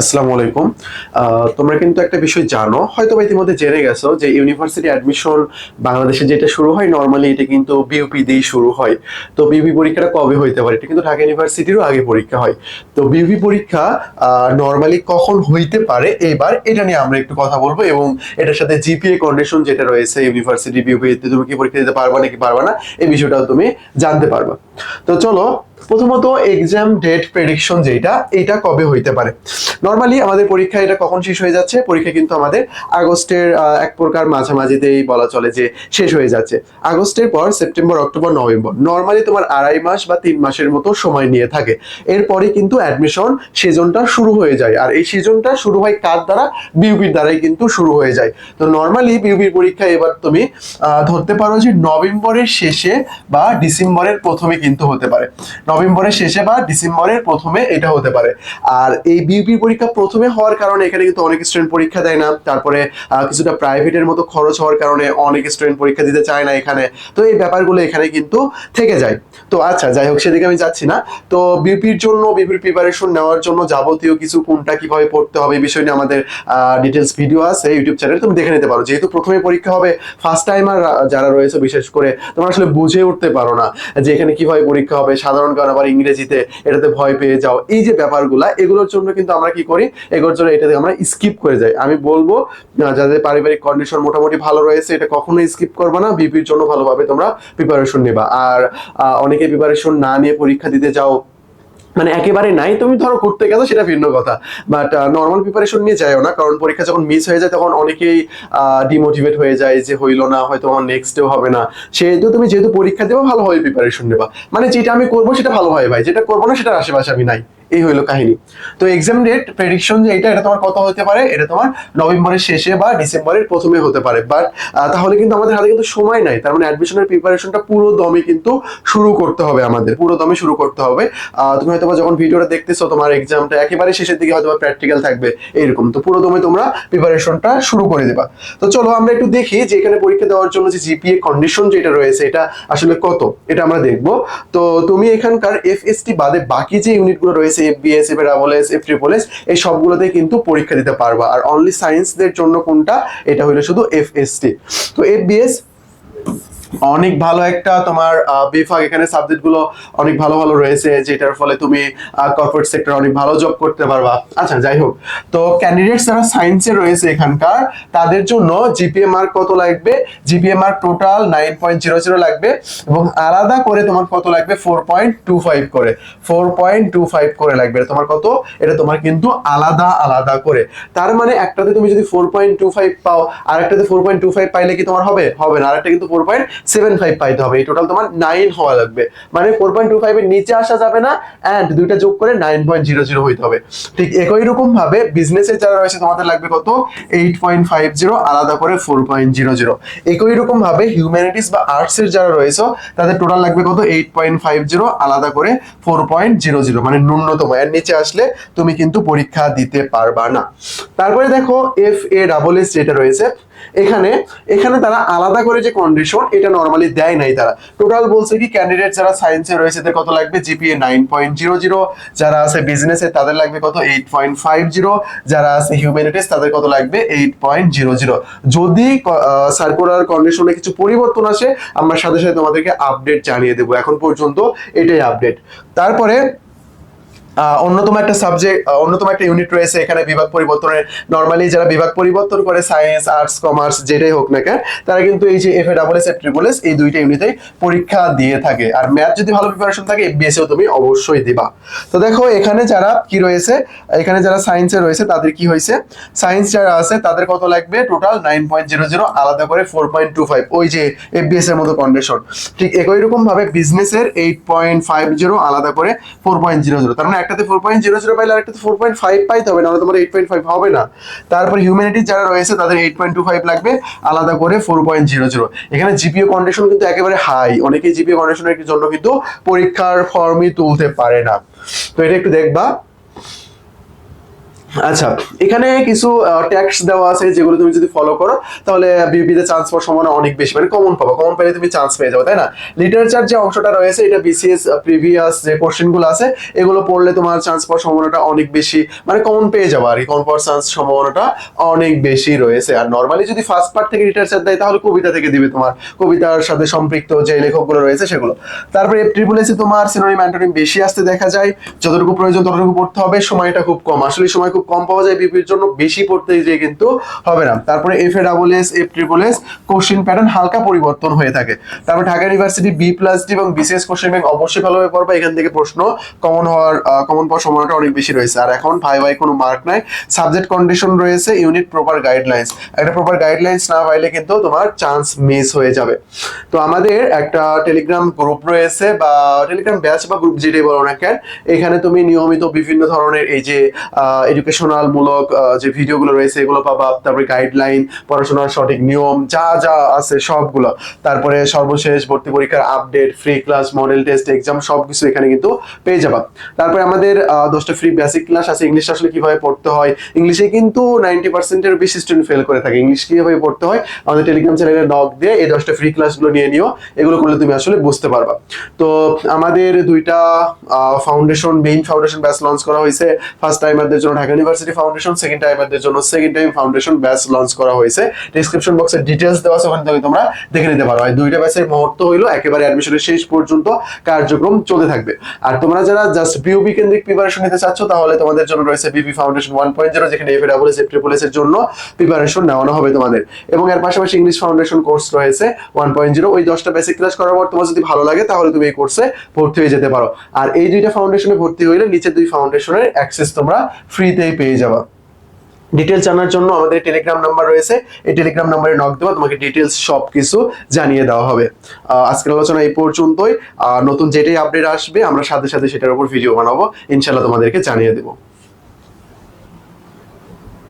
আসসালামু আলাইকুম। তোমরা কিন্তু একটা বিষয় জানো হয়তো বা ইতিমধ্যে জেনে গেছো যে ইউনিভার্সিটি অ্যাডমিশন বাংলাদেশে যেটা শুরু হয়, নর্মালি এটা কিন্তু বিউপি দিয়েই শুরু হয়। তো বিউপি পরীক্ষাটা কবে হইতে পারে? এটা কিন্তু ঢাকা ইউনিভার্সিটিরও আগে পরীক্ষা হয়। তো বিউপি পরীক্ষা নর্মালি কখন হইতে পারে? এবার এটা নিয়ে আমরা একটু কথা বলব এবং এটার সাথে জিপিএ কন্ডিশন যেটা রয়েছে, ইউনিভার্সিটি বিউপি তুমি কি পরীক্ষা দিতে পারবা নাকি পারবা না, এই বিষয়টাও তুমি জানতে পারবা। তো চলো প্রথমত এক্সাম ডেট প্রেডিকশন যেটা, এটা কবে হইতে পারে? নর্মালি আমাদের পরীক্ষা এটা কখন শেষ হয়ে যাচ্ছে? পরীক্ষা কিন্তু আমাদের আগস্টের এক প্রকার মাঝামাঝিতেই বলা চলে যে শেষ হয়ে যাচ্ছে। আগস্টের পর সেপ্টেম্বর অক্টোবর নভেম্বর নর্মালি তোমার আড়াই মাস বা তিন মাসের মতো সময় নিয়ে থাকে। এরপরে কিন্তু অ্যাডমিশন সিজনটা শুরু হয়ে যায়। আর এই সিজনটা শুরু হয় কার দ্বারা? বিউপির দ্বারাই কিন্তু শুরু হয়ে যায়। তো নর্মালি বিউপির পরীক্ষা এবার তুমি ধরতে পারো যে নভেম্বরের শেষে বা ডিসেম্বরের প্রথমে কিন্তু হতে পারে। নভেম্বরের শেষে বা ডিসেম্বরের প্রথমে এটা হতে পারে। আর এই বিউপির পরীক্ষা প্রথমে হওয়ার কারণে এখানে কিন্তু অনেক স্টুডেন্ট পরীক্ষা দেয় না। তারপরে কিছুটা প্রাইভেটের মতো খরচ হওয়ার কারণে অনেক স্টুডেন্ট পরীক্ষা দিতে চায় না এখানে। তো এই ব্যাপারগুলো এখানে কিন্তু থেকে যায়। তো আচ্ছা যাই হোক, সেদিকে আমি যাচ্ছি না। তো বিউপির জন্য বিপির প্রিপারেশন নেওয়ার জন্য যাবতীয় কিছু কোনটা কীভাবে পড়তে হবে এই বিষয় নিয়ে আমাদের ডিটেলস ভিডিও আছে ইউটিউব চ্যানেলে তুমি দেখে নিতে পারো। যেহেতু প্রথমে পরীক্ষা হবে ফার্স্ট টাইমার যারা রয়েছে, বিশেষ করে তোমরা আসলে বুঝে উঠতে পারো না যে এখানে কীভাবে পরীক্ষা হবে। সাধারণ কারণ আবার ইংরেজিতে এটাতে ভয় পেয়ে যাও। এই যে ব্যাপারগুলা, এগুলোর জন্য কিন্তু আমরা কি করি, এগুলোর জন্য এটাতে আমরা স্কিপ করে যাই। আমি বলব যাদের পারিবারিক কন্ডিশন মোটামুটি ভালো রয়েছে, এটা কখনোই স্কিপ করবে না। বিপির জন্য ভালোভাবে তোমরা প্রিপারেশন নেবা। আর অনেকে প্রিপারেশন না নিয়ে পরীক্ষা দিতে যাও মানে একেবারে নাই। তুমি ধরো ঘুরতে গেছো, সেটা ভিন্ন কথা। বাট নর্মাল প্রিপারেশন নিয়ে যায়ও না, কারণ পরীক্ষা যখন মিস হয়ে যায়, তখন অনেকেই ডিমোটিভেট হয়ে যায় যে হইল না, হয়তো আমার নেক্সট ডেও হবে না। সেহেতু তুমি যেহেতু পরীক্ষা দেবো ভালোভাবে প্রিপারেশন নেবা। মানে যেটা আমি করব, সেটা ভালো হয় ভাই। যেটা করব না, সেটার আশেপাশে আমি নাই। এই হইল কাহিনী। তো এক্সাম ডেট প্রেডিকশন যে এটা এটা তোমার কত হতে পারে? এটা তোমার নভেম্বরের শেষে বা ডিসেম্বরের প্রথমে হতে পারে। বাট তাহলে কিন্তু আমাদের হাতে কিন্তু সময় নাই। তার মানে অ্যাডমিশনের প্রিপারেশনটা পুরো দমে কিন্তু শুরু করতে হবে আমাদের। পুরো দমে শুরু করতে হবে। তুমি হয়তো যখন ভিডিওটা দেখতেছো, তোমার এক্সামটা একেবারে শেষের দিকে হয়তো প্র্যাকটিক্যাল থাকবে। এইরকম। তো পুরো দমে তোমরা প্রিপারেশনটা শুরু করে দেবা। তো চলো আমরা একটু দেখি যে এখানে পরীক্ষা দেওয়ার জন্য যে জিপিএ কন্ডিশন যেটা রয়েছে, এটা আসলে কত? এটা আমরা দেখব। তো তুমি এখানকার এফএসটি বাদে বাকি যে ইউনিটগুলো রয়েছে FBS F double S F triple S এই সবগুলোতে কিন্তু পরীক্ষা দিতে পারবা। আর অনলি সায়েন্সদের জন্য কোনটা? এটা হলো শুধু এফএসটি তো এফবিএস অনেক ভালো একটা তোমার বিভাগ। এখানে সাবজেক্টগুলো অনেক ভালো ভালো রয়েছে, যেটার ফলে তুমি কর্পোরেট সেক্টর অনেক ভালো জব করতে পারবা। আচ্ছা যাই হোক। তো ক্যান্ডিডেটস যারা সায়েন্সে রয়েছে এখানকার, তাদের জন্য জিপিএ মার্ক কত লাগবে? GPA mark total nine point zero zero লাগবে এবং আলাদা করে তোমার কত লাগবে? ফোর পয়েন্ট টু ফাইভ করে। ফোর পয়েন্ট টু ফাইভ করে লাগবে। তোমার কত? এটা তোমার কিন্তু আলাদা আলাদা করে। তার মানে একটাতে তুমি যদি ফোর পয়েন্ট টু ফাইভ পাও আর একটাতে ফোর পয়েন্ট টু ফাইভ পাইলে কি তোমার হবে? হবে না। আরেকটা কিন্তু ফোর পয়েন্ট সেভেন ফাইভ পাইতে হবে। এই টোটাল তোমার নাইন হওয়া লাগবে। মানে ফোর পয়েন্ট টু ফাইভের নিচে আসা যাবে না অ্যান্ড দুইটা যোগ করে নাইন পয়েন্ট জিরো জিরো হইতে হবে। ঠিক একই রকম ভাবে বিজনেসের যারা রয়েছে, তোমাদের লাগবে কত? এইট পয়েন্ট ফাইভ জিরো আলাদা করে ফোর পয়েন্ট জিরো জিরো একই রকম ভাবে হিউম্যানিটিস বা আর্টস এর যারা রয়েছে, তাদের টোটাল লাগবে কত? এইট পয়েন্ট ফাইভ জিরো আলাদা করে ফোর পয়েন্ট জিরো জিরো মানে ন্যূনতম, এর নিচে আসলে তুমি কিন্তু পরীক্ষা দিতে পারবা না। তারপরে দেখো এফ এ ডাবল এস যেটা রয়েছে। এখানে এখানে তারা আলাদা করে যে কন্ডিশন এটা নর্মালি দেয় নাই তারা। টোটাল বলছে কি ক্যান্ডিডেট যারা সায়েন্সে রয়েছে তাদের কত লাগবে? GPA nine point zero zero যারা আছে বিজনেসে তাদের লাগবে কত? এইট পয়েন্ট ফাইভ জিরো যারা আছে হিউম্যানিটিস তাদের কত লাগবে? এইট পয়েন্ট জিরো জিরো যদি সার্কুলার কন্ডিশনে কিছু পরিবর্তন আসে, আমরা সাথে সাথে তোমাদেরকে আপডেট জানিয়ে দেবো। এখন পর্যন্ত এটাই আপডেট তারপরে অন্যতম একটা সাবজেক্ট অন্যতম একটা ইউনিট রয়েছে এখানে বিভাগ পরিবর্তনের। নর্মালি যারা বিভাগ পরিবর্তন করে সায়েন্স আর্টস কমার্স যেটাই হোক না কেন, তারা কিন্তু এই যে F A double S A triple S এই দুইটা ইউনিটেই পরীক্ষা দিয়ে থাকে। আর ম্যাথ যদি ভালো প্রিপারেশন থাকে এফবিএসেও তুমি অবশ্যই দিবা। তো দেখো, এখানে যারা কি রয়েছে, এখানে যারা সায়েন্সে রয়েছে, তাদের কি হয়েছে? সায়েন্স যারা আছে, তাদের কত লাগবে? Total nine point zero zero আলাদা করে ফোর পয়েন্ট টু ফাইভ ওই যে এফবিএস এর মতো কন্ডিশন ঠিক একই রকম ভাবে বিজনেসের এইট পয়েন্ট ফাইভ জিরো আলাদা করে ফোর পয়েন্ট জিরো জিরো তার মানে একটাতে ফোর পয়েন্ট জিরো জিরো পাইলে আরেকটাতে ফোর পয়েন্ট ফাইভ পাইতে হবে, নাহলে তোমার এইট পয়েন্ট ফাইভ হবে না। তারপর হিউম্যানিটি যারা রয়েছে, তাদের এইট পয়েন্ট টু ফাইভ লাগবে, আলাদা করে ফোর পয়েন্ট জিরো জিরো এখানে জিপিও কন্ডিশন কিন্তু একেবারে হাই অনেকেই জিপিও কন্ডিশনের জন্য কিন্তু পরীক্ষার ফর্মই তুলতে পারে না। তো এটা একটু দেখবা। আচ্ছা এখানে কিছু ট্যাক্স দেওয়া আছে যেগুলো তুমি যদি ফলো করো, তাহলে বিউপিতে চান্স পাওয়ার সম্ভাবনা অনেক বেশি। মানে কমন পাবো কমন পেলে তুমি চান্স পেয়ে যাবে, তাই না? লিটারেচার যে অংশটা রয়েছে, এটা বিসিএস প্রিভিয়াস যে কোশ্চেনগুলো আছে, এগুলো পড়লে তোমার চান্স পাওয়ার সম্ভাবনাটা অনেক বেশি মানে কমন পেয়ে যাবে আর কি কমন পাওয়ার চান্স সম্ভাবনাটা অনেক বেশি রয়েছে। আর নর্মালি যদি ফার্স্ট পার্ট থেকে লিটারেচার দেয়, তাহলে কবিতা থেকে দিবে তোমার, কবিতার সাথে সম্পৃক্ত যে লেখকগুলো রয়েছে সেগুলো। তারপরে ট্রিপল এসে তোমার সিনোনিম অ্যান্টোনিম বেশি আসতে দেখা যায়, যতটুকু প্রয়োজন ততটুকু পড়তে হবে, সময়টা খুব কম। আসলে সময় খুব কম পাওয়া যায় বিপির জন্য বেশি পড়তে যে কিন্তু হবে না। তারপরে F A double S F triple S question pattern হালকা পরিবর্তন হয়ে থাকে। তারপর Dhaka university B plus D এবং বিসিএস কোশ্চেন ব্যাংক অবশ্যই ভালোভাবে পড়বা। এখান থেকে প্রশ্ন কমন হওয়ার কমন পাওয়ার সম্ভাবনাটা অনেক বেশি রয়েছে। আর এখন ভাই ভাই কোনো মার্ক নাই। সাবজেক্ট কন্ডিশন রয়েছে ইউনিট প্রপার গাইডলাইন্স একটা প্রপার গাইডলাইন্স না পাইলে কিন্তু তোমার চান্স মিস হয়ে যাবে। তো আমাদের একটা টেলিগ্রাম গ্রুপ রয়েছে বা টেলিগ্রাম ব্যাচ বা গ্রুপ যেটাই বলো না কেন, এখানে তুমি নিয়মিত বিভিন্ন ধরনের এই যে এডুকেশনাল মূলক যে ভিডিওগুলো রয়েছে, এগুলো পাবা। তারপরে গাইডলাইন পড়াশোনার সঠিক নিয়ম, যা যা আছে সবগুলো। তারপরে সর্বশেষ ভর্তি পরীক্ষার update free class model test exam সবকিছু এখানে কিন্তু পেয়ে যাবা। তারপরে আমাদের দশটা ফ্রি বেসিক ক্লাস আছে। ইংলিশ আসলে কীভাবে পড়তে হয়? ইংলিশে কিন্তু নাইনটি পার্সেন্টের বেশি স্টুডেন্ট ফেল করে থাকে। ইংলিশ কীভাবে পড়তে হয়? আমাদের টেলিগ্রাম চ্যানেলে নক দিয়ে এই দশটা ফ্রি ক্লাসগুলো নিয়ে নিও। এগুলো করলে তুমি আসলে বুঝতে পারবা। তো আমাদের দুইটা foundation main foundation batch launch করা হয়েছে। ফার্স্ট টাইমারদের জন্য ঢাকা ইউনিভার্সিটি ফাউন্ডেশন সেকেন্ড টাইমারদের জন্য second time foundation batch launch করা হয়েছে। ডিসক্রিপশন বক্সে ডিটেলস দেওয়া আছে, ওখান তোমরা দেখে নিতে পারো। আর দুইটা ব্যাচের মুহূর্ত হইল একেবারে অ্যাডমিশনের শেষ পর্যন্ত কার্যক্রম চলতে থাকবে। আর তোমরা যারা জাস্ট বিউবি কেন্দ্রিক প্রিপারেশন নিতে চাচ্ছ, তাহলে তোমাদের জন্য রয়েছে BB foundation one point zero যেখানে F double S triple S এর জন্য প্রিপারেশন নেওয়ানো হবে তোমাদের। এবং এর পাশাপাশি ইংলিশ ফাউন্ডেশন কোর্স রয়েছে ওয়ান পয়েন্ট জিরো ওই দশটা বেসিক ক্লাস করার পর তোমার যদি ভালো লাগে, তাহলে তুমি এই কোর্সে ভর্তি হয়ে যেতে পারো। আর এই দুইটা ফাউন্ডেশনে ভর্তি হইলে নিচে দুই ফাউন্ডেশনের অ্যাক্সেস তোমরা ফ্রিতেই পেয়ে যাবা। ডিটেলস জানার জন্য আমাদের টেলিগ্রাম নাম্বার রয়েছে। এই টেলিগ্রাম নাম্বারে নক দেওয়া, তোমাকে ডিটেলস সব কিছু জানিয়ে দেওয়া হবে। আজকের আলোচনা এই পর্যন্তই। নতুন যেটাই আপডেট আসবে, আমরা সাথে সাথে সেটার উপর ভিডিও বানাবো। ইনশাল্লাহ তোমাদেরকে জানিয়ে দেবো।